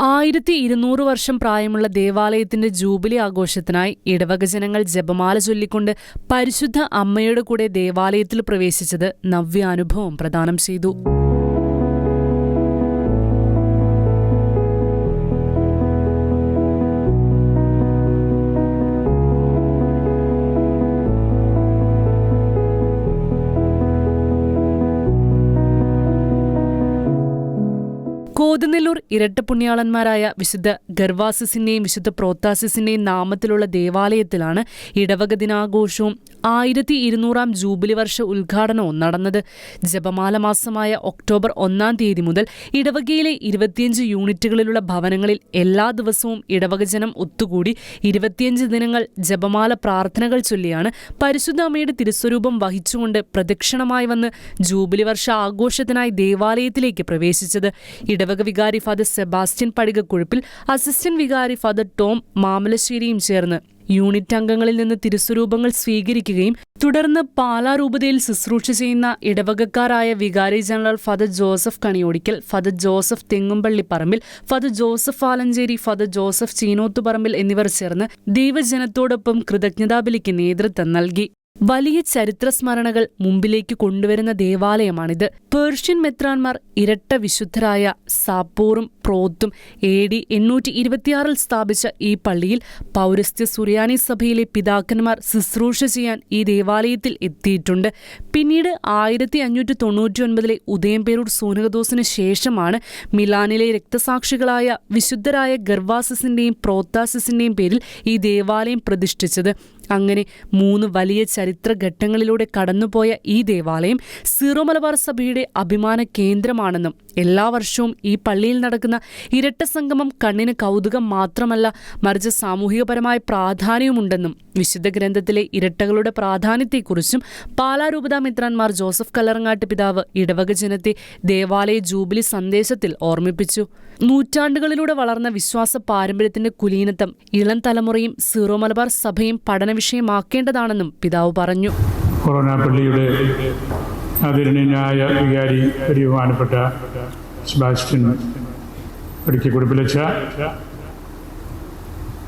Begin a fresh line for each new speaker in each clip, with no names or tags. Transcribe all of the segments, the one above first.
ആയിരത്തി ഇരുന്നൂറ് വർഷം പ്രായമുള്ള ദേവാലയത്തിന്റെ ജൂബിലി ആഘോഷത്തിനായി ഇടവക ജനങ്ങൾ ജപമാല ചൊല്ലിക്കൊണ്ട് പരിശുദ്ധ അമ്മയുടെ കൂടെ ദേവാലയത്തിൽ പ്രവേശിച്ചത് നവ്യാനുഭവം പ്രദാനം ചെയ്തു. കോതുനെല്ലൂർ ഇരട്ടപ്പുണ്യാളന്മാരായ വിശുദ്ധ ഗർവാസിസിന്റെയും വിശുദ്ധ പ്രോത്താസിസിന്റെയും നാമത്തിലുള്ള ദേവാലയത്തിലാണ് ഇടവക ദിനാഘോഷവും ആയിരത്തി ഇരുന്നൂറാം ജൂബിലി വർഷ ഉദ്ഘാടനവും നടന്നത്. ജപമാല മാസമായ ഒക്ടോബർ ഒന്നാം തീയതി മുതൽ ഇടവകയിലെ ഇരുപത്തിയഞ്ച് യൂണിറ്റുകളിലുള്ള ഭവനങ്ങളിൽ എല്ലാ ദിവസവും ഇടവകജനം ഒത്തുകൂടി ഇരുപത്തിയഞ്ച് ദിനങ്ങൾ ജപമാല പ്രാർത്ഥനകൾ ചൊല്ലിയാണ് പരിശുദ്ധ അമ്മയുടെ തിരുസ്വരൂപം വഹിച്ചുകൊണ്ട് പ്രദക്ഷിണമായി വന്ന് ജൂബിലി വർഷ ആഘോഷത്തിനായി ദേവാലയത്തിലേക്ക് പ്രവേശിച്ചത്. ഇടവക വികാരി ഫാദർ സെബാസ്റ്റ്യൻ പടികക്കുഴുപ്പിൽ അസിസ്റ്റന്റ് വികാരി ഫാദർ ടോം മാമലശ്ശേരിയും ചേർന്ന്. യൂണിറ്റ് അംഗങ്ങളിൽ നിന്ന് തിരുസ്വരൂപങ്ങൾ സ്വീകരിക്കുകയും തുടർന്ന് പാലാരൂപതയിൽ ശുശ്രൂഷ ചെയ്യുന്ന ഇടവകക്കാരായ വികാരി general father Joseph Kaniyodickal father Joseph Thengumpally Parambil father Joseph Alencherry father Joseph Cheenothuparambil എന്നിവർ ചേർന്ന് ദൈവജനത്തോടൊപ്പം കൃതജ്ഞതാബലിക്ക് നേതൃത്വം നൽകി. വലിയ ചരിത്ര സ്മരണകൾ മുമ്പിലേക്ക് കൊണ്ടുവരുന്ന ദേവാലയമാണിത്. പേർഷ്യൻ മെത്രാൻമാർ ഇരട്ട വിശുദ്ധരായ സാപ്പോറും പ്രോത്തും എ ഡി എണ്ണൂറ്റി ഇരുപത്തിയാറിൽ സ്ഥാപിച്ച ഈ പള്ളിയിൽ പൗരസ്ത്യ സുറിയാനി സഭയിലെ പിതാക്കന്മാർ ശുശ്രൂഷ ചെയ്യാൻ ഈ ദേവാലയത്തിൽ എത്തിയിട്ടുണ്ട്. പിന്നീട് ആയിരത്തി അഞ്ഞൂറ്റി തൊണ്ണൂറ്റി ഒൻപതിലെ ഉദയംപേരൂർ സൂനകദോസിന് ശേഷമാണ് മിലാനിലെ രക്തസാക്ഷികളായ വിശുദ്ധരായ ഗർവാസസിന്റെയും പ്രോത്താസിസിന്റെയും പേരിൽ ഈ ദേവാലയം പ്രതിഷ്ഠിച്ചത്. അങ്ങനെ മൂന്ന് വലിയ ചരിത്ര ഘട്ടങ്ങളിലൂടെ കടന്നുപോയ ഈ ദേവാലയം സീറോ മലബാർ സഭയുടെ അഭിമാന കേന്ദ്രമാണെന്നും എല്ലാ വർഷവും ഈ പള്ളിയിൽ നടക്കുന്ന ഇരട്ട സംഗമം കണ്ണിന് കൗതുകം മാത്രമല്ല മറിച്ച് സാമൂഹികപരമായ പ്രാധാന്യവുമുണ്ടെന്നും വിശുദ്ധ ഗ്രന്ഥത്തിലെ ഇരട്ടകളുടെ പ്രാധാന്യത്തെക്കുറിച്ചും പാലാരൂപതാ മിത്രാൻമാർ ജോസഫ് കല്ലറങ്ങാട്ട് പിതാവ് ഇടവക ജനത്തെ ദേവാലയ ജൂബിലി സന്ദേശത്തിൽ ഓർമ്മിപ്പിച്ചു. നൂറ്റാണ്ടുകളിലൂടെ വളർന്ന വിശ്വാസ പാരമ്പര്യത്തിന്റെ കുലീനത്വം ഇളം തലമുറയും സീറോ മലബാർ സഭയും പഠന വിഷയമാക്കേണ്ടതാണെന്നും പിതാവ് പറഞ്ഞു.
കൊറോണ പള്ളിയുടെ ആദരണീയനായ വികാരി ബഹുമാനപ്പെട്ട സെബാസ്റ്റ്യൻ ഒരിക്കൽ കുടിപ്പിലച്ച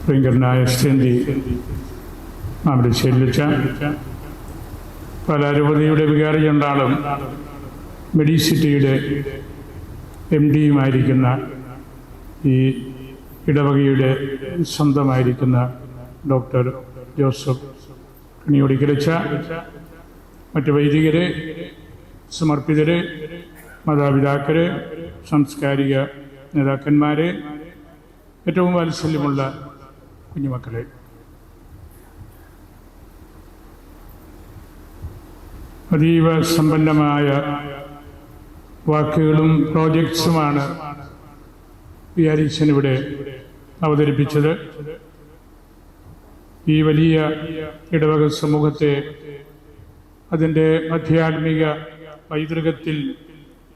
പ്രിയങ്കരനായ സ്റ്റേന്തി മാമലശ്ശേരിലച്ച പലാരൂപതയുടെ വികാരി ജണ്ടാളും മെഡിസിറ്റിയുടെ എം ഡിയുമായിരിക്കുന്ന ഈ ഇടവകയുടെ സ്വന്തമായിരിക്കുന്ന ഡോക്ടർ ജോസഫ് കണിയൊടിക്കലച്ച മറ്റ് വൈദികര് സമർപ്പിതര് മാതാപിതാക്കൾ സാംസ്കാരിക നേതാക്കന്മാര് ഏറ്റവും വാത്സല്യമുള്ള കുഞ്ഞുമക്കളെ. അതീവ സമ്പന്നമായ വാക്കുകളും പ്രോജക്ട്സുമാണ് വിചാരിച്ചൻ ഇവിടെ അവതരിപ്പിച്ചത്. ഈ വലിയ ഇടവക സമൂഹത്തെ അതിന്റെ ആധ്യാത്മിക പൈതൃകത്തിൽ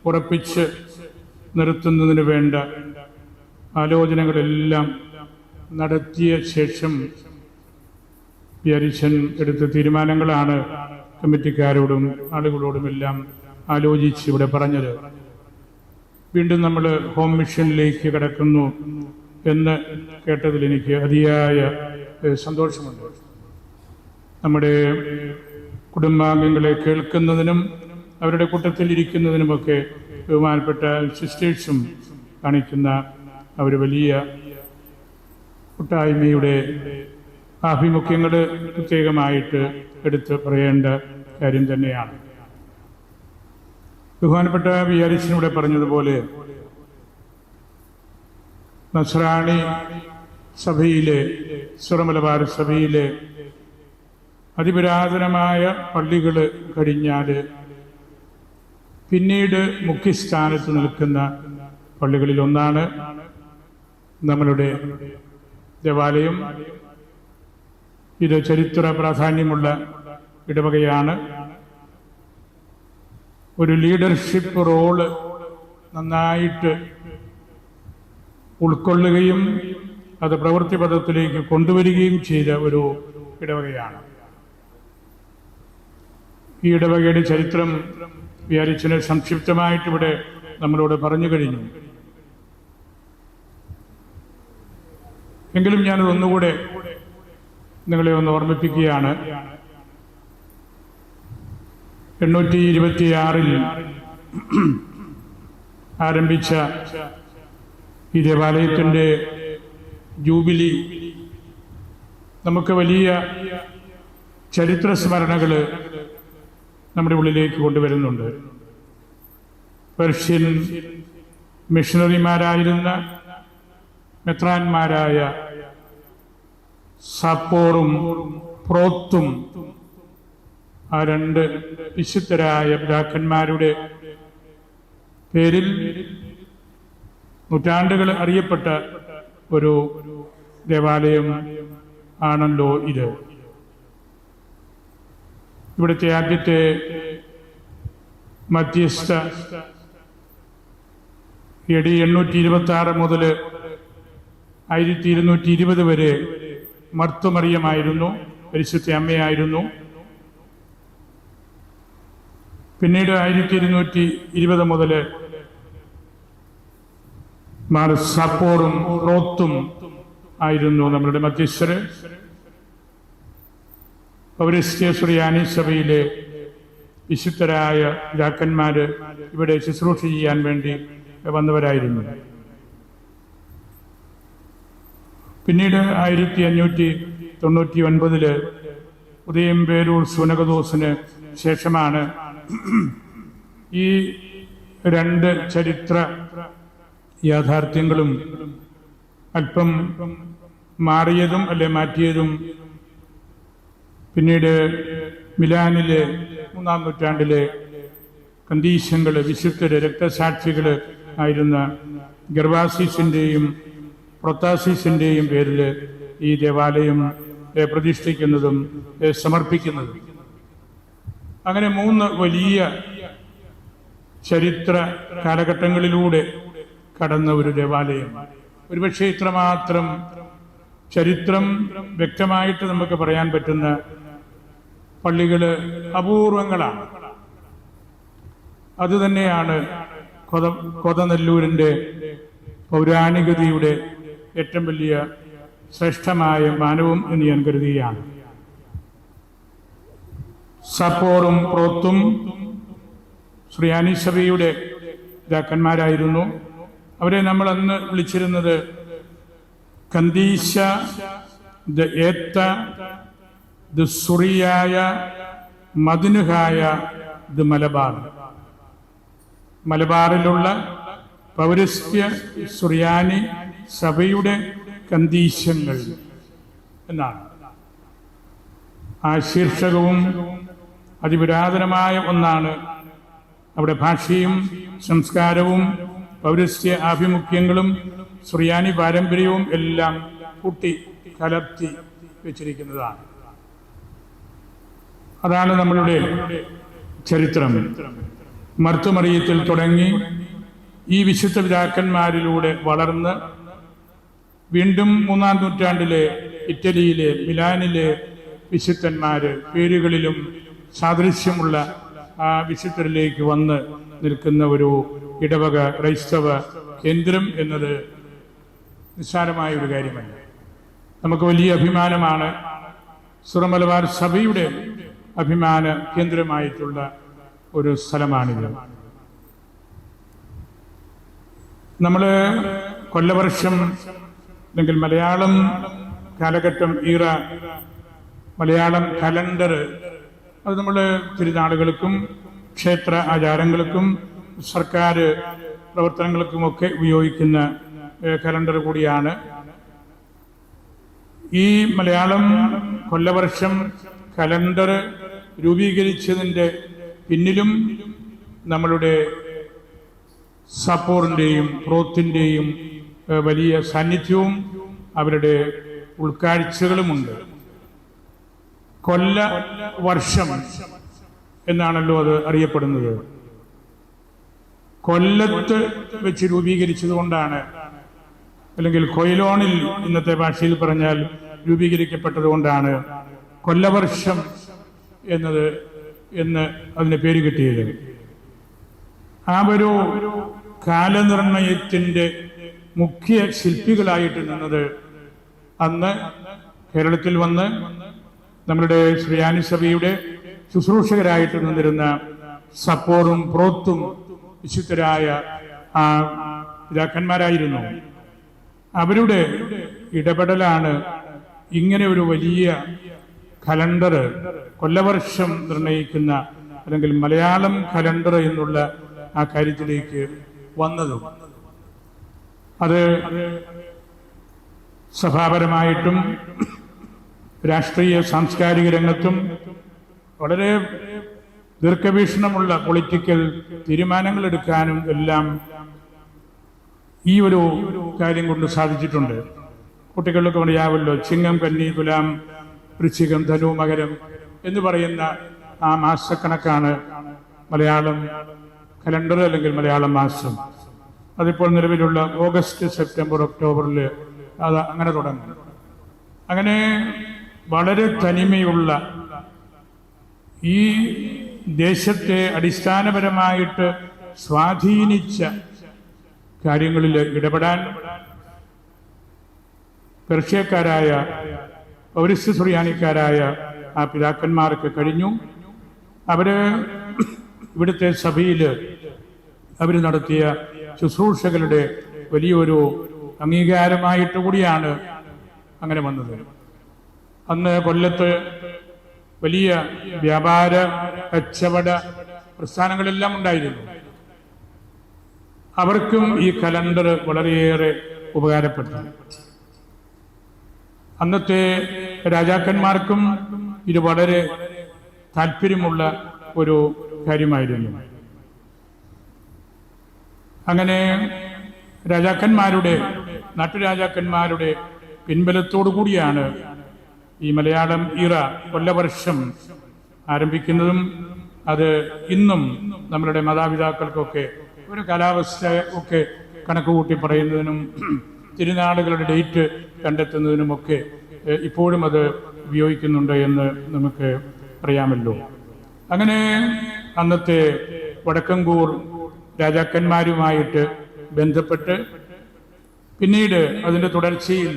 ഉറപ്പിച്ച് നിർത്തുന്നതിന് വേണ്ട ആലോചനകളെല്ലാം നടത്തിയ ശേഷം വിചാരിച്ചൻ എടുത്ത തീരുമാനങ്ങളാണ് കമ്മിറ്റിക്കാരോടും ആളുകളോടുമെല്ലാം ആലോചിച്ച് ഇവിടെ പറഞ്ഞത്. വീണ്ടും നമ്മൾ ഹോം മിഷനിലേക്ക് കടക്കുന്നു എന്ന് കേട്ടതിൽ എനിക്ക് അതിയായ സന്തോഷമുണ്ട്. നമ്മുടെ കുടുംബാംഗങ്ങളെ കേൾക്കുന്നതിനും അവരുടെ കൂട്ടത്തിൽ ഇരിക്കുന്നതിനുമൊക്കെ ബഹുമാനപ്പെട്ട സിസ്റ്റേഴ്സും കാണിക്കുന്ന അവർ വലിയ കൂട്ടായ്മയുടെ ആഭിമുഖ്യങ്ങൾ പ്രത്യേകമായിട്ട് എടുത്ത് പറയേണ്ട കാര്യം തന്നെയാണ്. ബഹുമാനപ്പെട്ട ഇവിടെ പറഞ്ഞതുപോലെ നസ്രാണി സഭയിലെ സുറമലബാർ സഭയിലെ അതിപുരാതനമായ പള്ളികൾ കഴിഞ്ഞാൽ പിന്നീട് മുഖ്യസ്ഥാനത്ത് നിൽക്കുന്ന പള്ളികളിൽ ഒന്നാണ് നമ്മളുടെ ദേവാലയം. ഇത് ചരിത്ര പ്രാധാന്യമുള്ള ഇടവകയാണ്. ഒരു ലീഡർഷിപ്പ് റോൾ നന്നായിട്ട് ഉൾക്കൊള്ളുകയും അത് പ്രവൃത്തിപഥത്തിലേക്ക് കൊണ്ടുവരികയും ചെയ്ത ഒരു ഇടവകയാണ്. ഈ ഇടവകയുടെ ചരിത്രം വിചാരിച്ചിന് സംക്ഷിപ്തമായിട്ട് ഇവിടെ നമ്മളോട് പറഞ്ഞു കഴിഞ്ഞു. എങ്കിലും ഞാനത് നിങ്ങളെ ഒന്ന് ഓർമ്മിപ്പിക്കുകയാണ്. എണ്ണൂറ്റി ഇരുപത്തിയാറിൽ ആരംഭിച്ച ഈ ദേവാലയത്തിന്റെ ജൂബിലി നമുക്ക് വലിയ ചരിത്ര സ്മരണകൾ നമ്മുടെ ഉള്ളിലേക്ക് കൊണ്ടുവരുന്നുണ്ട്. പെർഷ്യൻ മിഷണറിമാരായിരുന്ന മെത്രാന്മാരായ സപ്പോറും പ്രോത്തും ആ രണ്ട് വിശുദ്ധരായ പിതാക്കന്മാരുടെ പേരിൽ നൂറ്റാണ്ടുകൾ അറിയപ്പെട്ട ഒരു ദേവാലയം ആണല്ലോ ഇത്. ഇവിടുത്തെ ആദ്യത്തെ മധ്യസ്ഥ എ ഡി എണ്ണൂറ്റി ഇരുപത്തി ആറ് മുതൽ ആയിരത്തി ഇരുന്നൂറ്റി ഇരുപത് വരെ മർത്തുമറിയമായിരുന്നു. പരിശുദ്ധ അമ്മയായിരുന്നു. പിന്നീട് ആയിരത്തി ഇരുന്നൂറ്റി ഇരുപത് മുതൽ മാർ സപ്പോറും റോത്തും ആയിരുന്നു നമ്മളുടെ മധ്യസ്ഥര്. പൗരസ്ത്യസുറിയാനി സഭയിലെ വിശുദ്ധരായ രാക്കന്മാര് ഇവിടെ ശുശ്രൂഷ ചെയ്യാൻ വേണ്ടി വന്നവരായിരുന്നു. പിന്നീട് ആയിരത്തി അഞ്ഞൂറ്റി തൊണ്ണൂറ്റി ഒൻപതിൽ ഉദയം പേരൂർ സുനകദോസിന് ശേഷമാണ് ഈ രണ്ട് ചരിത്ര യാഥാർത്ഥ്യങ്ങളും അല്പം മാറിയതും അല്ലെ മാറ്റിയതും പിന്നീട് മിലാനിലെ മൂന്നാം നൂറ്റാണ്ടിലെ കന്തീശങ്ങൾ വിശുദ്ധര് രക്തസാക്ഷികൾ ആയിരുന്ന ഗർവാസീസിന്റെയും പ്രൊത്താസീസിന്റെയും പേരിൽ ഈ ദേവാലയം പ്രതിഷ്ഠിക്കുന്നതും സമർപ്പിക്കുന്നതും. അങ്ങനെ മൂന്ന് വലിയ ചരിത്ര കാലഘട്ടങ്ങളിലൂടെ കടന്ന ഒരു ദേവാലയം. ഒരുപക്ഷെ ഇത്രമാത്രം ചരിത്രം വ്യക്തമായിട്ട് നമുക്ക് പറയാൻ പറ്റുന്ന പള്ളികൾ അപൂർവങ്ങളാണ്. അതുതന്നെയാണ് കൊത കൊതനെല്ലൂരിന്റെ പൗരാണികതയുടെ ഏറ്റവും വലിയ ശ്രേഷ്ഠമായ മാനവും എന്ന് ഞാൻ കരുതുകയാണ്. സപ്പോറും പ്രോത്തും ശ്രീയാനി സഭയുടെ പിതാക്കന്മാരായിരുന്നു അവരെ നമ്മൾ അന്ന് വിളിച്ചിരുന്നത് കന്തീശ ദ ഏത്ത ദ സുറിയായ മദിനുഹായ ദ മലബാർ. മലബാറിലുള്ള പൗരസ്ത്യ സുറിയാനി സഭയുടെ കന്തീശങ്ങൾ എന്നാണ്. ആ ശീർഷകവും അതിപുരാതനമായ ഒന്നാണ്. അവിടെ ഭാഷയും സംസ്കാരവും പൗരസ്ത്യ ആഭിമുഖ്യങ്ങളും സുറിയാനി പാരമ്പര്യവും എല്ലാം കൂട്ടി കലർത്തി വെച്ചിരിക്കുന്നതാണ്. അതാണ് നമ്മളുടെ ചരിത്രം. മർത്തുമറിയത്തിൽ തുടങ്ങി ഈ വിശുദ്ധ പിതാക്കന്മാരിലൂടെ വളർന്ന് വീണ്ടും മൂന്നാം നൂറ്റാണ്ടിലെ ഇറ്റലിയിലെ മിലാനിലെ വിശുദ്ധന്മാര് പേരുകളിലും സാദൃശ്യമുള്ള ആ വിശുദ്ധരിലേക്ക് വന്ന് നിൽക്കുന്ന ഒരു ഇടവക ക്രൈസ്തവ കേന്ദ്രം എന്നത് നിസ്സാരമായ ഒരു കാര്യമല്ല. നമുക്ക് വലിയ അഭിമാനമാണ് സുറമലബാർ സഭയുടെ അഭിമാന കേന്ദ്രമായിട്ടുള്ള ഒരു സ്ഥലമാണിത്. നമ്മൾ കൊല്ലവർഷം അല്ലെങ്കിൽ മലയാളം കാലഘട്ടം ഈറ മലയാളം കലണ്ടർ അത് നമ്മൾ തിരുനാളുകൾക്കും ക്ഷേത്ര ആചാരങ്ങൾക്കും സർക്കാർ പ്രവർത്തനങ്ങൾക്കുമൊക്കെ ഉപയോഗിക്കുന്ന കലണ്ടർ കൂടിയാണ്. ഈ മലയാളം കൊല്ലവർഷം കലണ്ടർ രൂപീകരിച്ചതിന്റെ പിന്നിലും നമ്മളുടെ സപ്പോറിന്റെയും പ്രോത്തിന്റെയും വലിയ സാന്നിധ്യവും അവരുടെ ഉൾക്കാഴ്ചകളുമുണ്ട്. കൊല്ല വർഷം എന്നാണല്ലോ അത് അറിയപ്പെടുന്നത്. കൊല്ലത്ത് വെച്ച് രൂപീകരിച്ചതുകൊണ്ടാണ്. അല്ലെങ്കിൽ കൊയിലോണിൽ ഇന്നത്തെ ഭാഷയിൽ പറഞ്ഞാൽ രൂപീകരിക്കപ്പെട്ടതുകൊണ്ടാണ് കൊല്ലവർഷം എന്നത് എന്ന് അതിന് പേര് കിട്ടിയത്. ആ ഒരു കാലനിർണയത്തിന്റെ മുഖ്യ ശില്പികളായിട്ട് നിന്നത് അന്ന് കേരളത്തിൽ വന്ന് നമ്മളുടെ ശ്രീ സഭയുടെ ശുശ്രൂഷകരായിട്ട് നിന്നിരുന്ന സപ്പോറും പ്രോത്തും വിശുദ്ധരായ ആ പിതാക്കന്മാരായിരുന്നു. അവരുടെ ഇടപെടലാണ് ഇങ്ങനെ ഒരു വലിയ കലണ്ടർ കൊല്ലവർഷം നിർണയിക്കുന്ന അല്ലെങ്കിൽ മലയാളം കലണ്ടർ എന്നുള്ള ആ കാര്യത്തിലേക്ക് വന്നതും. അത് സഭാപരമായിട്ടും രാഷ്ട്രീയ സാംസ്കാരിക രംഗത്തും വളരെ ദീർഘവീക്ഷണമുള്ള പൊളിറ്റിക്കൽ തീരുമാനങ്ങൾ എടുക്കാനും എല്ലാം ഈ ഒരു കാര്യം കൊണ്ട് സാധിച്ചിട്ടുണ്ട്. കുട്ടികൾക്ക് അറിയാമല്ലോ ചിങ്ങം കന്നി തുലാം വൃശ്ചികം ധനു മകരം എന്ന് പറയുന്ന ആ മാസക്കണക്കാണ് മലയാളം കലണ്ടർ അല്ലെങ്കിൽ മലയാളം മാസം. അതിപ്പോൾ നിലവിലുള്ള ഓഗസ്റ്റ് സെപ്റ്റംബർ ഒക്ടോബറിൽ അത് അങ്ങനെ തുടങ്ങും. അങ്ങനെ വളരെ തനിമയുള്ള ഈ ദേശത്തെ അടിസ്ഥാനപരമായിട്ട് സ്വാധീനിച്ച കാര്യങ്ങളിൽ ഇടപെടാൻ പെർഷ്യക്കാരായ പൗരസ്ത്യ സുറിയാനിക്കാരായ ആ പിതാക്കന്മാർക്ക് കഴിഞ്ഞു. അവർ ഇവിടുത്തെ സഭയിൽ അവർ നടത്തിയ ശുശ്രൂഷകളുടെ വലിയൊരു അംഗീകാരമായിട്ട് കൂടിയാണ് അങ്ങനെ വന്നത്. അന്ന് കൊല്ലത്ത് വലിയ വ്യാപാര കച്ചവട പ്രസ്ഥാനങ്ങളെല്ലാം ഉണ്ടായിരുന്നു. അവർക്കും ഈ കലണ്ടർ വളരെയേറെ ഉപകാരപ്പെട്ടു. അന്നത്തെ രാജാക്കന്മാർക്കും ഇത് വളരെ താല്പര്യമുള്ള ഒരു കാര്യമായിരുന്നു. അങ്ങനെ രാജാക്കന്മാരുടെ നാട്ടുരാജാക്കന്മാരുടെ പിൻബലത്തോടു കൂടിയാണ് ഈ മലയാളം ഇറ കൊല്ലവർഷം ആരംഭിക്കുന്നതും അത് ഇന്നും നമ്മളുടെ മാതാപിതാക്കൾക്കൊക്കെ ഒരു കാലാവസ്ഥ ഒക്കെ കണക്ക് കൂട്ടി പറയുന്നതിനും തിരുനാളുകളുടെ ഡേറ്റ് കണ്ടെത്തുന്നതിനുമൊക്കെ ഇപ്പോഴും അത് ഉപയോഗിക്കുന്നുണ്ട് എന്ന് നമുക്ക് അറിയാമല്ലോ. അങ്ങനെ അന്നത്തെ വടക്കങ്കൂർ രാജാക്കന്മാരുമായിട്ട് ബന്ധപ്പെട്ട് പിന്നീട് അതിന്റെ തുടർച്ചയിൽ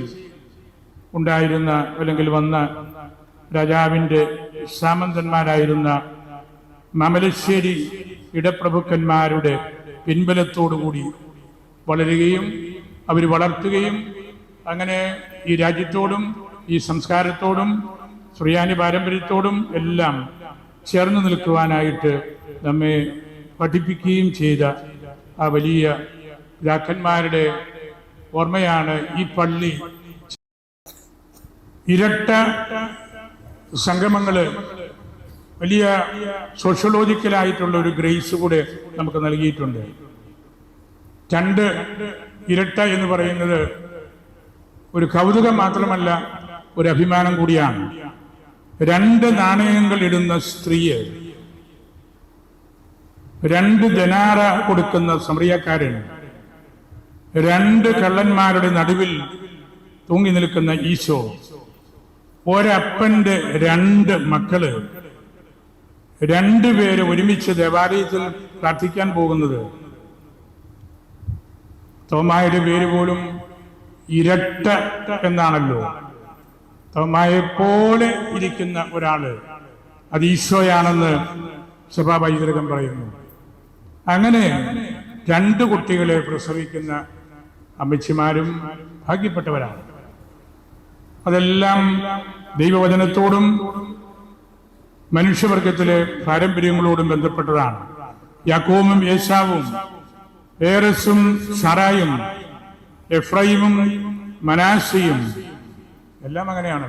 ഉണ്ടായിരുന്ന അല്ലെങ്കിൽ വന്ന രാജാവിന്റെ സാമന്തന്മാരായിരുന്ന മമലശ്ശേരി ഇടപ്രഭുക്കന്മാരുടെ പിൻബലത്തോടുകൂടി വളരുകയും അവർ വളർത്തുകയും അങ്ങനെ ഈ രാജ്യത്തോടും ഈ സംസ്കാരത്തോടും ശ്രീയാനി പാരമ്പര്യത്തോടും എല്ലാം ചേർന്ന് നിൽക്കുവാനായിട്ട് നമ്മെ പഠിപ്പിക്കുകയും ചെയ്ത ആ വലിയ രാക്കന്മാരുടെ ഓർമ്മയാണ് ഈ പള്ളി ഇരട്ട സംഗമങ്ങൾ വലിയ സോഷ്യോളജിക്കലായിട്ടുള്ള ഒരു ഗ്രേസ് കൂടെ നമുക്ക് നൽകിയിട്ടുണ്ട്. രണ്ട് ഇരട്ട എന്ന് പറയുന്നത് ഒരു കൗതുകം മാത്രമല്ല ഒരു അഭിമാനം കൂടിയാണ്. രണ്ട് നാണയങ്ങൾ ഇടുന്ന സ്ത്രീയെ രണ്ട് ജനാറ കൊടുക്കുന്ന സമറിയക്കാരൻ രണ്ട് കള്ളന്മാരുടെ നടുവിൽ തൂങ്ങി നിൽക്കുന്ന ഈശോ ഒരപ്പന്റെ രണ്ട് മക്കൾ. രണ്ടുപേര് ഒരുമിച്ച് ദേവാലയത്തിൽ പ്രാർത്ഥിക്കാൻ പോകുന്നത്. തോമായുടെ പേര് പോലും ഇരട്ട എന്നാണല്ലോ. തോമായെ പോലെ ഇരിക്കുന്ന ഒരാൾ. അത് ഈശോയാണെന്ന് സഭാ പറയുന്നു. അങ്ങനെ രണ്ട് കുട്ടികളെ പ്രസവിക്കുന്ന അമ്മച്ചിമാരും ഭാഗ്യപ്പെട്ടവരാണ്. അതെല്ലാം ദൈവവചനത്തോടും മനുഷ്യവർഗത്തിലെ പാരമ്പര്യങ്ങളോടും ബന്ധപ്പെട്ടതാണ്. യാക്കോമും യേശാവും ഏറസും സറായും എഫ്രൈമും മനാശയും എല്ലാം അങ്ങനെയാണ്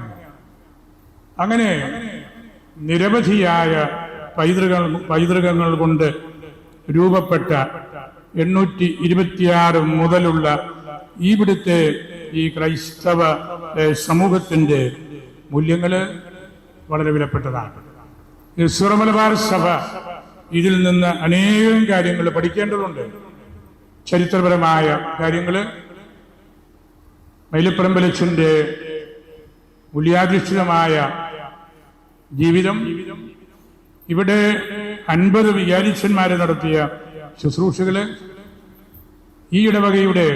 അങ്ങനെ നിരവധിയായ പൈതൃക പൈതൃകങ്ങൾ കൊണ്ട് രൂപപ്പെട്ട എണ്ണൂറ്റി ഇരുപത്തിയാറ് മുതലുള്ള ഇവിടുത്തെ ഈ ക്രൈസ്തവ ഏഹ്, സമൂഹത്തിന്റെ മൂല്യങ്ങൾ വളരെ വിലപ്പെട്ടതാണ്. സുറമലബാർ സഭ ഇതിൽ നിന്ന് അനേകം കാര്യങ്ങൾ പഠിക്കേണ്ടതുണ്ട്. ചരിത്രപരമായ കാര്യങ്ങൾ മൈലപ്പറമ്പലച്ചന്റെ മൂല്യാധിഷ്ഠിതമായ ജീവിതം ഇവിടെ അൻപത് വിചാരിച്ചന്മാരെ നടത്തിയ ശുശ്രൂഷകൾ ഈ ഇടവകയുടെ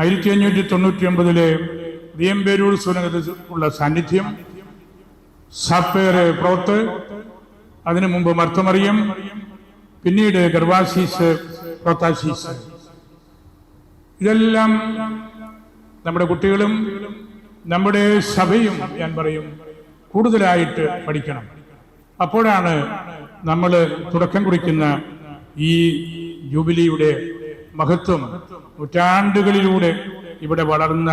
ആയിരത്തി അഞ്ഞൂറ്റി തൊണ്ണൂറ്റി ഒമ്പതിലെ ദിയമ്പേരൂർ സുനകത്ത് ഉള്ള സാന്നിധ്യം സാപ്പേറ് പ്രോത്ത് അതിനു മുമ്പ് മർത്തമറിയം പിന്നീട് ഗർവാസീസ് പ്രോത്താസീസ്. ഇതെല്ലാം നമ്മുടെ കുട്ടികളും നമ്മുടെ സഭയും ഞാൻ പറയും കൂടുതലായിട്ട് പഠിക്കണം. അപ്പോഴാണ് നമ്മൾ തുടക്കം കുറിക്കുന്ന ഈ ജൂബിലിയുടെ മഹത്വം നൂറ്റാണ്ടുകളിലൂടെ ഇവിടെ വളർന്ന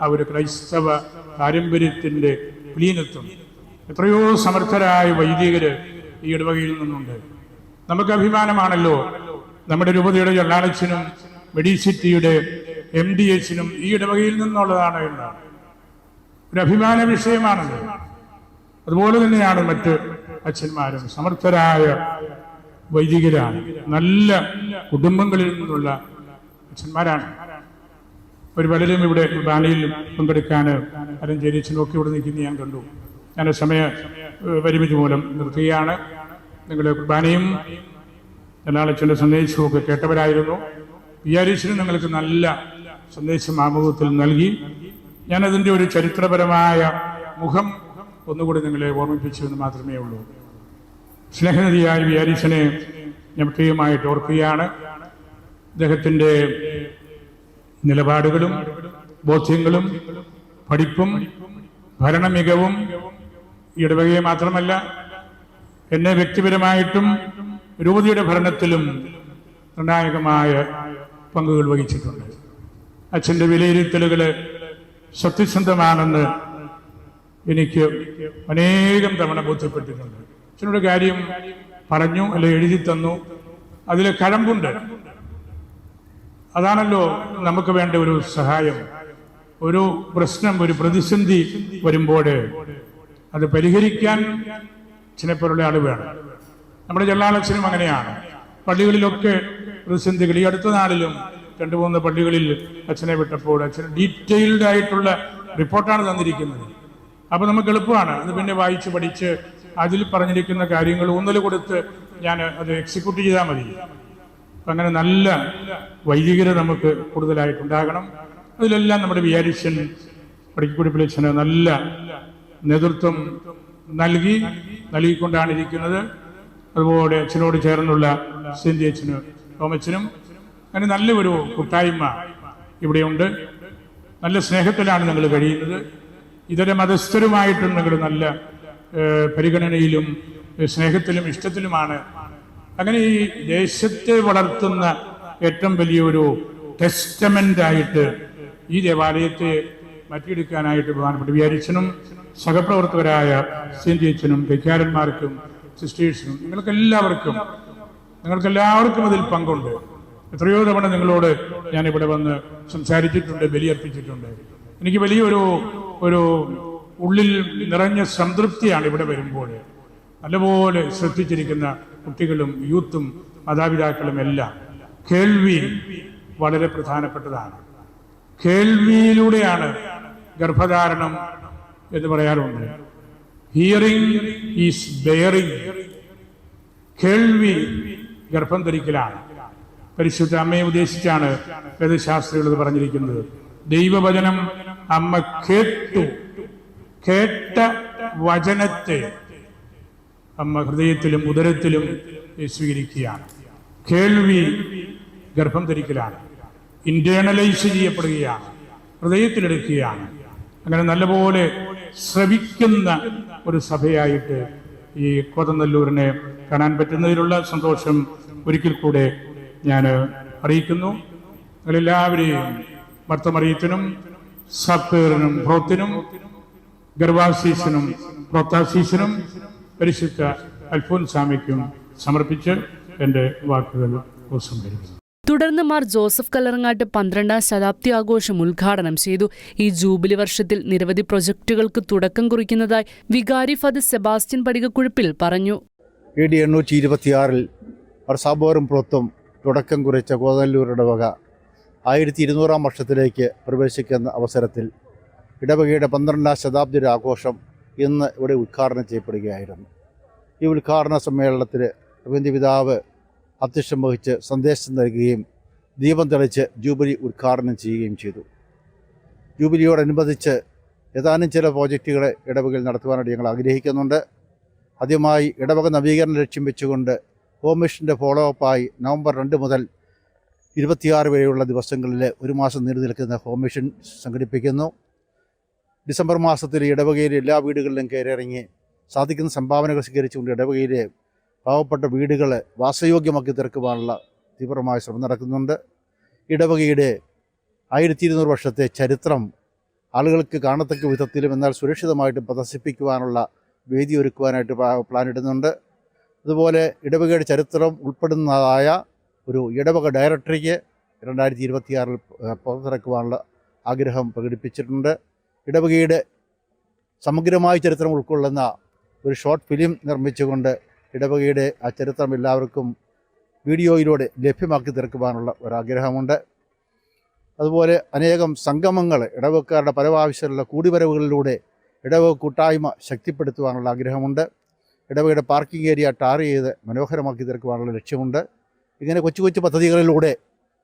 ആ ഒരു ക്രൈസ്തവ പാരമ്പര്യത്തിന്റെ പ്ലീനത്വം. എത്രയോ സമർത്ഥരായ വൈദികര് ഈ ഇടവകയിൽ നിന്നുണ്ട്. നമുക്ക് അഭിമാനമാണല്ലോ നമ്മുടെ രൂപതയുടെ ജള്ളാളച്ചനും മെഡിസിറ്റിയുടെ എം ഡി എച്ചിനും ഈ ഇടവകയിൽ നിന്നുള്ളതാണ് എന്നാണ്. ഒരു അഭിമാന വിഷയമാണത്. അതുപോലെ തന്നെയാണ് മറ്റ് അച്ഛന്മാരും സമർത്ഥരായ വൈദികരാണ്. നല്ല കുടുംബങ്ങളിൽ നിന്നുള്ള അച്ഛന്മാരാണ്. ഒരു പലരും ഇവിടെ കുർബാനയിൽ പങ്കെടുക്കാൻ അരഞ്ചേരിച്ചനും നോക്കി ഇവിടെ നിൽക്കുന്ന ഞാൻ കണ്ടു. ഞാൻ സമയ പരിമിതി മൂലം നിർത്തുകയാണ്. നിങ്ങളുടെ കുർബാനയും എല്ലാളച്ചന്റെ സന്ദേശവും ഒക്കെ കേട്ടവരായിരുന്നു. വിചാരിച്ചിനും നിങ്ങൾക്ക് നല്ല സന്ദേശം ആമുഖത്തിൽ നൽകി. ഞാനതിന്റെ ഒരു ചരിത്രപരമായ മുഖം ഒന്നുകൂടി നിങ്ങളെ ഓർമ്മിപ്പിച്ചു എന്ന് മാത്രമേ ഉള്ളൂ. സ്നേഹനിധിയായ വിചാരിച്ചനെ പ്രത്യേകമായിട്ട് ഓർക്കുകയാണ് അദ്ദേഹത്തിന്റെ നിലപാടുകളും ബോധ്യങ്ങളും പഠിപ്പും ഭരണ മികവും ഇടവകയെ മാത്രമല്ല എന്നെ വ്യക്തിപരമായിട്ടും രൂപതയുടെ ഭരണത്തിലും നിർണായകമായ പങ്കുകൾ വഹിച്ചിട്ടുണ്ട്. അച്ഛന്റെ വിലയിരുത്തലുകൾ സത്യസന്ധമാണെന്ന് എനിക്ക് അനേകം തവണ ബോധ്യപ്പെട്ടിട്ടുണ്ട്. അച്ഛനോട് കാര്യം പറഞ്ഞു അല്ലെ എഴുതി തന്നു. അതിൽ കഴമ്പുണ്ട്. അതാണല്ലോ നമുക്ക് വേണ്ട ഒരു സഹായം. ഒരു പ്രശ്നം ഒരു പ്രതിസന്ധി വരുമ്പോൾ അത് പരിഹരിക്കാൻ ചിലപ്പോഴുള്ള ആൾ വേണം. നമ്മുടെ ജള്ളാളച്ചനും അങ്ങനെയാണ്. പള്ളികളിലൊക്കെ പ്രതിസന്ധികൾ. ഈ അടുത്ത നാളിലും രണ്ടു മൂന്ന് പള്ളികളിൽ അച്ഛനെ വിട്ടപ്പോൾ അച്ഛൻ ഡീറ്റെയിൽഡ് ആയിട്ടുള്ള റിപ്പോർട്ടാണ് തന്നിരിക്കുന്നത്. അപ്പൊ നമുക്ക് എളുപ്പമാണ്. അത് പിന്നെ വായിച്ച് പഠിച്ച് അതിൽ പറഞ്ഞിരിക്കുന്ന കാര്യങ്ങൾ ഊന്നൽ കൊടുത്ത് ഞാൻ അത് എക്സിക്യൂട്ട് ചെയ്താൽ മതി. അങ്ങനെ നല്ല വൈദികര നമുക്ക് കൂടുതലായിട്ടുണ്ടാകണം. അതിലെല്ലാം നമ്മുടെ വിചാരിച്ചൻ പടിക്കുടിപ്പിലച്ഛന് നല്ല നേതൃത്വം നൽകി നൽകിക്കൊണ്ടാണ് ഇരിക്കുന്നത്. അതുപോലെ അച്ഛനോട് ചേർന്നുള്ള സിന്ധി അച്ഛന് തോമച്ചനും അങ്ങനെ നല്ലൊരു കൂട്ടായ്മ ഇവിടെയുണ്ട്. നല്ല സ്നേഹത്തിലാണ് നിങ്ങൾ കഴിയുന്നത്. ഇതര മതസ്ഥരുമായിട്ടും നിങ്ങൾ നല്ല പരിഗണനയിലും സ്നേഹത്തിലും ഇഷ്ടത്തിലുമാണ്. അങ്ങനെ ഈ ദേശത്തെ വളർത്തുന്ന ഏറ്റവും വലിയൊരു ടെസ്റ്റമെന്റ് ആയിട്ട് ഈ ദേവാലയത്തെ മാറ്റിയെടുക്കാനായിട്ട് ബഹുമാനപ്പെട്ട വിചാരിച്ചനും സഹപ്രവർത്തകരായ സെന്റ് അച്ഛനും കൈക്കാരന്മാർക്കും സിസ്റ്റേഴ്സിനും നിങ്ങൾക്കെല്ലാവർക്കും നിങ്ങൾക്കെല്ലാവർക്കും അതിൽ പങ്കുണ്ട്. എത്രയോ തവണ നിങ്ങളോട് ഞാൻ ഇവിടെ വന്ന് സംസാരിച്ചിട്ടുണ്ട് ബലിയർപ്പിച്ചിട്ടുണ്ട്. എനിക്ക് വലിയൊരു ഒരു ഉള്ളിൽ നിറഞ്ഞ സംതൃപ്തിയാണ് ഇവിടെ വരുമ്പോൾ. നല്ലപോലെ ശ്രദ്ധിച്ചിരിക്കുന്ന കുട്ടികളും യൂത്തും മാതാപിതാക്കളും എല്ലാം കേൾവി വളരെ പ്രധാനപ്പെട്ടതാണ്. കേൾവിയിലൂടെയാണ് ഗർഭധാരണം എന്ന് പറയാറുണ്ട്. ഹിയറിംഗ് ഈസ് ബെയറിംഗ് കേൾവി ഗർഭം ധരിക്കലാണ്. പരിശുദ്ധ അമ്മയെ ഉദ്ദേശിച്ചാണ് വേദശാസ്ത്രികൾ പറഞ്ഞിരിക്കുന്നത്. ദൈവവചനം അമ്മ കേട്ടു. കേട്ട വചനത്തെ അമ്മ ഹൃദയത്തിലും ഉദരത്തിലും സ്വീകരിക്കുകയാണ്. കേൾവി ഗർഭം ധരിക്കലാണ്. ഇന്റേണലൈസ് ചെയ്യപ്പെടുകയാണ്. ഹൃദയത്തിലെടുക്കുകയാണ്. അങ്ങനെ നല്ലപോലെ ശ്രവിക്കുന്ന ഒരു സഭയായിട്ട് ഈ കോതനല്ലൂരിനെ കാണാൻ പറ്റുന്നതിലുള്ള സന്തോഷം ഒരിക്കൽ കൂടെ ഞാൻ അറിയിക്കുന്നു. നിങ്ങളെല്ലാവരെയും ഭർത്തമറിയത്തിനും സപ്പേറിനും ഭ്രോത്തിനും ഗർഭാസീസിനും പ്രോത്താസീസിനും പരിശുദ്ധ അൽഫോൻസാമിക്കും സമർപ്പിച്ച് എന്റെ വാക്കുകൾ ഉപസംഹരിക്കുന്നു
തുടർന്ന് മാർ ജോസഫ് കല്ലറങ്ങാട്ട് പന്ത്രണ്ടാം ശതാബ്ദി ആഘോഷം ഉദ്ഘാടനം ചെയ്തു. ഈ ജൂബിലി വർഷത്തിൽ നിരവധി പ്രൊജക്ടുകൾക്ക് തുടക്കം കുറിക്കുന്നതായി വികാരി ഫാദർ സെബാസ്റ്റ്യൻ പടികക്കുഴിപ്പിൽ പറഞ്ഞു.
എ ഡി എണ്ണൂറ്റി ഇരുപത്തിയാറിൽ വർഷാബോറും പുറത്തും തുടക്കം കുറിച്ച കോതല്ലൂരുടെ വക ആയിരത്തി ഇരുന്നൂറാം വർഷത്തിലേക്ക് പ്രവേശിക്കുന്ന അവസരത്തിൽ ഇടവകയുടെ പന്ത്രണ്ടാം ശതാബ്ദി ആഘോഷം ഇന്ന് ഇവിടെ ഉദ്ഘാടനം ചെയ്യപ്പെടുകയായിരുന്നു. ഈ ഉദ്ഘാടന സമ്മേളനത്തിൽ അഭിന്ദി പിതാവ് അധ്യക്ഷം വഹിച്ച് സന്ദേശം നൽകുകയും ദീപം തെളിച്ച് ജൂബിലി ഉദ്ഘാടനം ചെയ്യുകയും ചെയ്തു. ജൂബിലിയോടനുബന്ധിച്ച് ഏതാനും ചില പ്രോജക്റ്റുകൾ ഇടവകയിൽ നടത്തുവാനായിട്ട് ഞങ്ങൾ ആഗ്രഹിക്കുന്നുണ്ട്. ആദ്യമായി ഇടവക നവീകരണം ലക്ഷ്യം വെച്ചുകൊണ്ട് ഹോം മിഷന്റെ ഫോളോ അപ്പായി നവംബർ രണ്ട് മുതൽ ഇരുപത്തിയാറ് വരെയുള്ള ദിവസങ്ങളിൽ ഒരു മാസം നീണ്ടു നിൽക്കുന്ന ഹോം മിഷൻ സംഘടിപ്പിക്കുന്നു. ഡിസംബർ മാസത്തിൽ ഇടവകയിലെ എല്ലാ വീടുകളിലും കയറിയിറങ്ങി സാധിക്കുന്ന സംഭാവനകൾ സ്വീകരിച്ചുകൊണ്ട് ഇടവകയിലെ പാവപ്പെട്ട വീടുകളെ വാസയോഗ്യമാക്കി തീർക്കുവാനുള്ള തീവ്രമായ ശ്രമം നടക്കുന്നുണ്ട്. ഇടവകയുടെ ആയിരത്തി ഇരുന്നൂറ് വർഷത്തെ ചരിത്രം ആളുകൾക്ക് കാണത്തക്ക വിധത്തിലും എന്നാൽ സുരക്ഷിതമായിട്ട് പ്രദർശിപ്പിക്കുവാനുള്ള വേദി ഒരുക്കുവാനായിട്ട് പ്ലാൻ ഇടുന്നുണ്ട് അതുപോലെ ഇടവകയുടെ ചരിത്രം ഉൾപ്പെടുന്നതായ ഒരു ഇടവക ഡയറക്ടറിക്ക് രണ്ടായിരത്തി ഇരുപത്തിയാറിൽ പുറത്തിറക്കുവാനുള്ള ആഗ്രഹം പ്രകടിപ്പിച്ചിട്ടുണ്ട്. ഇടവകയുടെ സമഗ്രമായ ചരിത്രം ഉൾക്കൊള്ളുന്ന ഒരു ഷോർട്ട് ഫിലിം നിർമ്മിച്ചുകൊണ്ട് ഇടവകയുടെ ആ ചരിത്രം എല്ലാവർക്കും വീഡിയോയിലൂടെ ലഭ്യമാക്കി തീർക്കുവാനുള്ള ഒരാഗ്രഹമുണ്ട്. അതുപോലെ അനേകം സംഗമങ്ങൾ ഇടവക്കാരുടെ പല ആവശ്യമുള്ള കൂടിവരവുകളിലൂടെ ഇടവക കൂട്ടായ്മ ശക്തിപ്പെടുത്തുവാനുള്ള ആഗ്രഹമുണ്ട്. ഇടവകയുടെ പാർക്കിംഗ് ഏരിയ ടാർ ചെയ്ത് മനോഹരമാക്കി തീർക്കുവാനുള്ള ലക്ഷ്യമുണ്ട്. ഇങ്ങനെ കൊച്ചു കൊച്ചു പദ്ധതികളിലൂടെ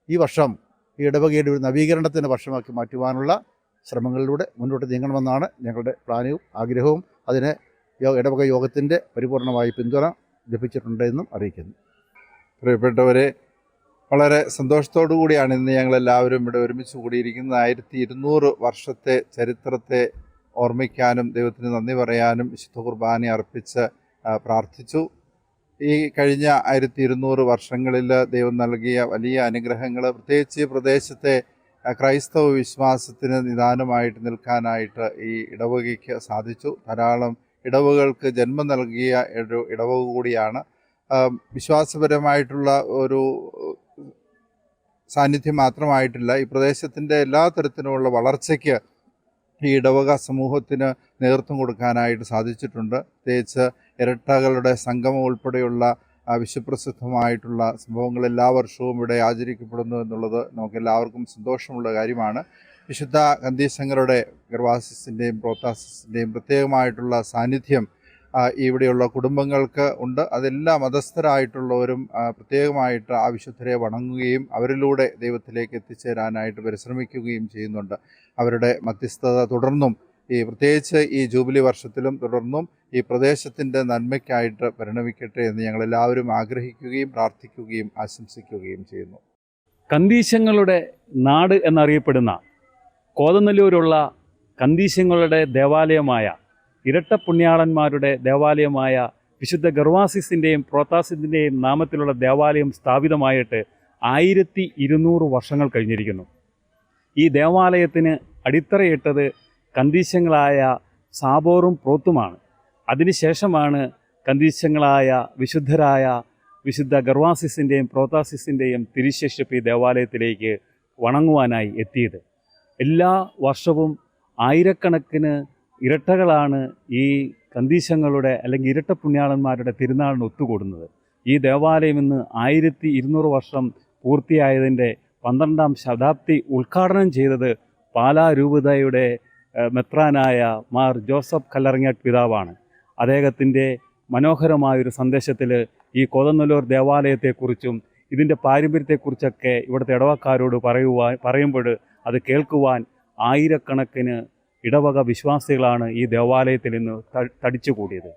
ഈ വർഷം ഈ ഇടവകയുടെ ഒരു നവീകരണത്തിന്റെ വർഷമാക്കി മാറ്റുവാനുള്ള ശ്രമങ്ങളിലൂടെ മുന്നോട്ട് നീങ്ങണമെന്നാണ് ഞങ്ങളുടെ പ്ലാനും ആഗ്രഹവും. അതിന് ഇടവക യോഗത്തിന്റെ പരിപൂർണമായ പിന്തുണ ലഭിച്ചിട്ടുണ്ടെന്നും അറിയിക്കുന്നു.
പ്രിയപ്പെട്ടവരെ വളരെ സന്തോഷത്തോടു കൂടിയാണ് ഇന്ന് ഞങ്ങളെല്ലാവരും ഇവിടെ ഒരുമിച്ച് കൂടിയിരിക്കുന്നത്. ആയിരത്തി ഇരുന്നൂറ് വർഷത്തെ ചരിത്രത്തെ ഓർമ്മിക്കാനും ദൈവത്തിന് നന്ദി പറയാനും വിശുദ്ധ കുർബാന അർപ്പിച്ച് പ്രാർത്ഥിച്ചു. ഈ കഴിഞ്ഞ ആയിരത്തി ഇരുന്നൂറ് വർഷങ്ങളിൽ ദൈവം നൽകിയ വലിയ അനുഗ്രഹങ്ങൾ പ്രത്യേകിച്ച് പ്രദേശത്തെ ക്രൈസ്തവ വിശ്വാസത്തിന് നിദാനമായിട്ട് നിൽക്കാനായിട്ട് ഈ ഇടവകയ്ക്ക് സാധിച്ചു. ധാരാളം ഇടവകൾക്ക് ജന്മം നൽകിയ ഒരു ഇടവക കൂടിയാണ്. വിശ്വാസപരമായിട്ടുള്ള ഒരു സാന്നിധ്യം മാത്രമായിട്ടില്ല. ഈ പ്രദേശത്തിന്റെ എല്ലാ തരത്തിലുമുള്ള വളർച്ചയ്ക്ക് ഈ ഇടവക സമൂഹത്തിന് നേതൃത്വം കൊടുക്കാനായിട്ട് സാധിച്ചിട്ടുണ്ട്. പ്രത്യേകിച്ച് ഇരട്ടകളുടെ സംഗമം ഉൾപ്പെടെയുള്ള വിശ്വപ്രസിദ്ധമായിട്ടുള്ള സംഭവങ്ങൾ എല്ലാ വർഷവും ഇവിടെ ആചരിക്കപ്പെടുന്നു എന്നുള്ളത് നമുക്ക് എല്ലാവർക്കും സന്തോഷമുള്ള കാര്യമാണ്. വിശുദ്ധ ഗന്ധീശങ്കരുടെ ഗർവാസിസിന്റെയും പ്രോത്താസിന്റെയും പ്രത്യേകമായിട്ടുള്ള സാന്നിധ്യം ഇവിടെയുള്ള കുടുംബങ്ങൾക്ക് ഉണ്ട്. അതെല്ലാ മതസ്ഥരായിട്ടുള്ളവരും പ്രത്യേകമായിട്ട് ആ വിശുദ്ധരെ വണങ്ങുകയും അവരിലൂടെ ദൈവത്തിലേക്ക് എത്തിച്ചേരാനായിട്ട് പരിശ്രമിക്കുകയും ചെയ്യുന്നുണ്ട്. അവരുടെ മധ്യസ്ഥത തുടർന്നും ഈ പ്രത്യേകിച്ച് ഈ ജൂബിലി വർഷത്തിലും തുടർന്നും ഈ പ്രദേശത്തിന്റെ നന്മയ്ക്കായിട്ട് പരിണമിക്കട്ടെ എന്ന് ഞങ്ങളെല്ലാവരും ആഗ്രഹിക്കുകയും പ്രാർത്ഥിക്കുകയും ആശംസിക്കുകയും ചെയ്യുന്നു.
കന്തീശങ്ങളുടെ നാട് എന്നറിയപ്പെടുന്ന കോതനല്ലൂരുള്ള കന്തീശങ്ങളുടെ ദേവാലയമായ ഇരട്ട പുണ്യാളന്മാരുടെ ദേവാലയമായ വിശുദ്ധ ഗർവാസിസിന്റെയും പ്രോത്താസിന്റെയും നാമത്തിലുള്ള ദേവാലയം സ്ഥാപിതമായിട്ട് ആയിരത്തി ഇരുന്നൂറ് വർഷങ്ങൾ കഴിഞ്ഞിരിക്കുന്നു. ഈ ദേവാലയത്തിന് അടിത്തറയിട്ടത് കന്തീശങ്ങളായ സാബോറും പ്രോത്തുമാണ്. അതിനുശേഷമാണ് കന്തീശങ്ങളായ വിശുദ്ധരായ വിശുദ്ധ ഗർവാസിസിന്റെയും പ്രോത്താസിസിന്റെയും തിരുശേഷിപ്പ് ഈ ദേവാലയത്തിലേക്ക് വണങ്ങുവാനായി എത്തിയത്. എല്ലാ വർഷവും ആയിരക്കണക്കിന് ഇരട്ടകളാണ് ഈ കന്തീശങ്ങളുടെ അല്ലെങ്കിൽ ഇരട്ട പുണ്യാളന്മാരുടെ തിരുനാളിന് ഒത്തുകൂടുന്നത്. ഈ ദേവാലയം ഇന്ന് ആയിരത്തി ഇരുന്നൂറ് വർഷം പൂർത്തിയായതിന്റെ പന്ത്രണ്ടാം ശതാബ്ദി ഉദ്ഘാടനം ചെയ്തത് പാലാ രൂപതയുടെ ഏഹ്, മെത്രാനായ മാർ ജോസഫ് കല്ലറങ്ങാട്ട് പിതാവാണ്. അദ്ദേഹത്തിന്റെ മനോഹരമായൊരു സന്ദേശത്തിൽ ഈ കോതന്നല്ലൂർ ദേവാലയത്തെക്കുറിച്ചും ഇതിന്റെ പാരമ്പര്യത്തെക്കുറിച്ചൊക്കെ ഇവിടുത്തെ ഇടവക്കാരോട് പറയുവാൻ പറയുമ്പോൾ അത് കേൾക്കുവാൻ ആയിരക്കണക്കിന് ഇടവക വിശ്വാസികളാണ് ഈ ദേവാലയത്തിൽ തടിച്ചു തടിച്ചുകൂടിയത്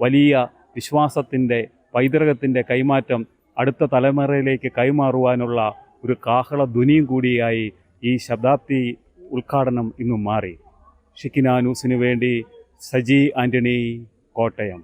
വലിയ വിശ്വാസത്തിന്റെ പൈതൃകത്തിന്റെ കൈമാറ്റം അടുത്ത തലമുറയിലേക്ക് കൈമാറുവാനുള്ള ഒരു കാഹള ധ്വനിയും കൂടിയായി ഈ ശതാബ്ദി ഉദ്ഘാടനം ഇന്നും മാറി. ഷിക്കിന ന്യൂസിനു വേണ്ടി സജി ആന്റണി കോട്ടയം.